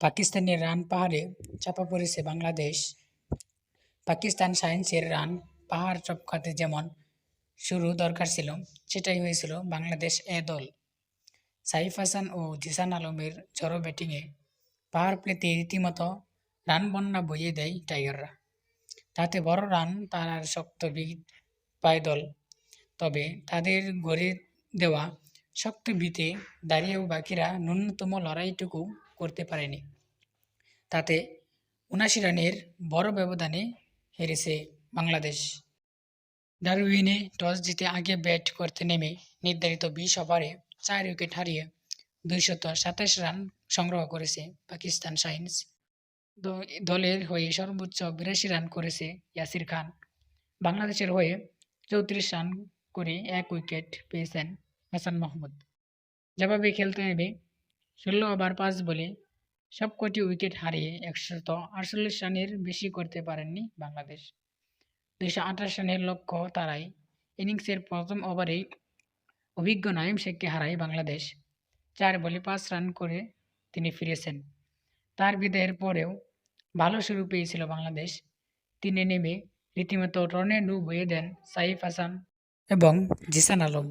Pakistani run পাহাড়ে চাপা পড়েছে বাংলাদেশ। পাকিস্তান সায়েন্সের রান পাহাড় টপকাতে যেমন শুরু দরকার ছিল, সেটাই হয়েছিল বাংলাদেশ এ দল। সাইফ হাসান ও জিসান আলমের ঝড়ো ব্যাটিংয়ে পাহাড় প্লেতে রীতিমতো রান বন্যা বইয়ে দেয় টাইগাররা। তাতে বড় রান তারার শক্ত ভিত পায় দল। তবে তাদের গড়ে দেওয়া শক্ত ভিতে দাঁড়িয়েও বাকিরা ন্যূনতম লড়াইটুকু করতে পারেনি। তাতে উনাশি রানের বড় ব্যবধানে হেরেছে বাংলাদেশ। ডারউইনে টস জিতে আগে ব্যাট করতে নেমে নির্ধারিত বিশ ওভারে চার উইকেট হারিয়ে দুইশত সাতাশ রান সংগ্রহ করেছে পাকিস্তান সাইন্স দলের হয়ে সর্বোচ্চ বিরাশি রান করেছে ইয়াসির খান। বাংলাদেশের হয়ে চৌত্রিশ রান করে এক উইকেট পেয়েছেন। হাসান মাহমুদ। জবাবে খেলতে নেমে ষোলো ওভার পাঁচ বলে সবকটি উইকেট হারিয়ে একশত আটচল্লিশ রানের বেশি করতে পারেননি বাংলাদেশ। দুইশো আঠাশ রানের লক্ষ্য তারাই। ইনিংসের প্রথম ওভারেই অভিজ্ঞ নাইম শেখকে হারায় বাংলাদেশ। চার বলে পাঁচ রান করে তিনি ফিরেছেন। তার বিদায়ের পরেও ভালো শুরু পেয়েছিল বাংলাদেশ। তিনি নেমে রীতিমতো টর্নেডো বয়ে দেন সাইফ হাসান এবং জিসান আলম।